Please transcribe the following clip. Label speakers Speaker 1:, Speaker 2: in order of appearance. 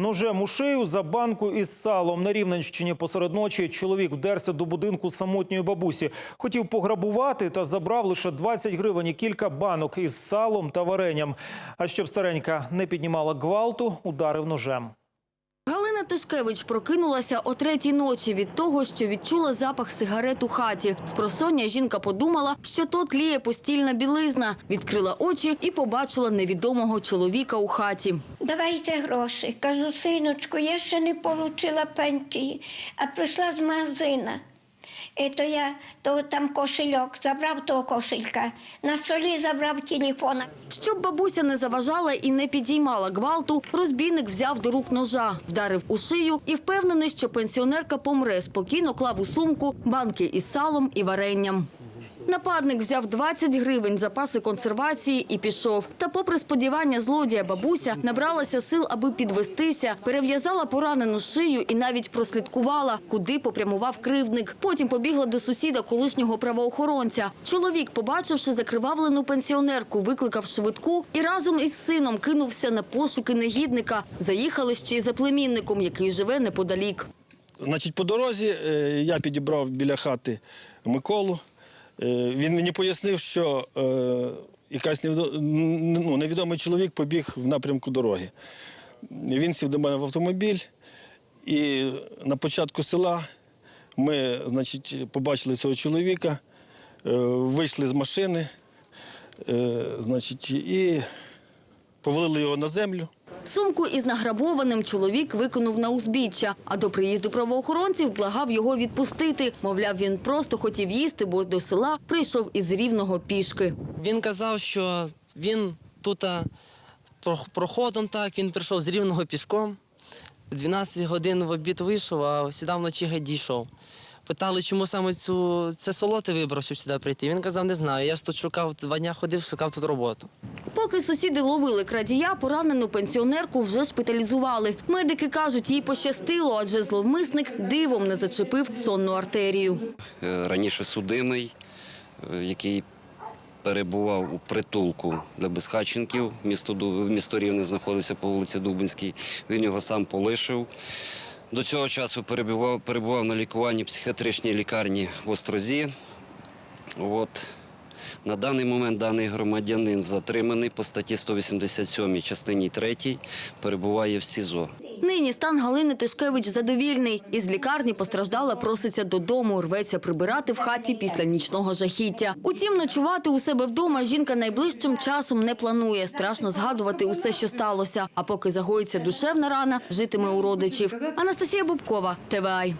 Speaker 1: Ножем у шию за банку із салом на Рівненщині посеред ночі чоловік вдерся до будинку самотньої бабусі. Хотів пограбувати та забрав лише 20 гривень і кілька банок із салом та варенням. А щоб старенька не піднімала гвалту, ударив ножем.
Speaker 2: Галина Тишкевич прокинулася о третій ночі від того, що відчула запах сигарет у хаті. З просоння жінка подумала, що то тліє постільна білизна. Відкрила очі і побачила невідомого чоловіка у хаті.
Speaker 3: Давайте гроші. Кажу, синочку, я ще не отримала пенсії, а прийшла з магазина. То я то там кошельок, забрав того кошелька, на столі забрав телефон.
Speaker 2: Щоб бабуся не заважала і не підіймала гвалту, розбійник взяв до рук ножа, вдарив у шию і впевнений, що пенсіонерка помре, спокійно клав у сумку банки із салом і варенням. Нападник взяв 20 гривень запаси консервації і пішов. Та, попри сподівання злодія, бабуся набралася сил, аби підвестися, перев'язала поранену шию і навіть прослідкувала, куди попрямував кривдник. Потім побігла до сусіда колишнього правоохоронця. Чоловік, побачивши закривавлену пенсіонерку, викликав швидку і разом із сином кинувся на пошуки негідника. Заїхали ще й за племінником, який живе неподалік.
Speaker 4: Значить, по дорозі е, я підібрав біля хати Миколу. Е, Він мені пояснив, що е, якась ну, невідомий чоловік побіг в напрямку дороги. Він сів до мене в автомобіль, і на початку села ми значить, побачили цього чоловіка, е, вийшли з машини, значить, і повалили його на землю.
Speaker 2: Сумку із награбованим чоловік викинув на узбіччя, а до приїзду правоохоронців благав його відпустити. Мовляв, він просто хотів їсти, бо до села прийшов із рівного пішки.
Speaker 5: Він казав, що він тут проходом так, він прийшов з рівного пішком. 12 годин в обід вийшов, а сюди вночі дійшов. Питали, чому саме цю, це село ти вибрав, щоб сюди прийти. Він казав, не знаю. Я ж тут шукав, два дня ходив, шукав тут роботу.
Speaker 2: Поки сусіди ловили крадія, поранену пенсіонерку вже шпиталізували. Медики кажуть, їй пощастило, адже зловмисник дивом не зачепив сонну артерію.
Speaker 6: Е, раніше судимий, е, який перебував у притулку для безхатченків. Місто, місто Рівне знаходився по вулиці Дубинській. Він його сам полишив. До цього часу перебував, перебував на лікуванні психіатричній лікарні в Острозі. От. На даний момент даний громадянин затриманий по статті 187 частині 3 перебуває в СІЗО.
Speaker 2: Нині стан Галини Тишкевич задовільний. Із лікарні постраждала проситься додому, рветься прибирати в хаті після нічного жахіття. Утім, ночувати у себе вдома жінка найближчим часом не планує. Страшно згадувати усе, що сталося. А поки загоїться душевна рана, житиме у родичів. Анастасія Бубкова, ТВАЙ.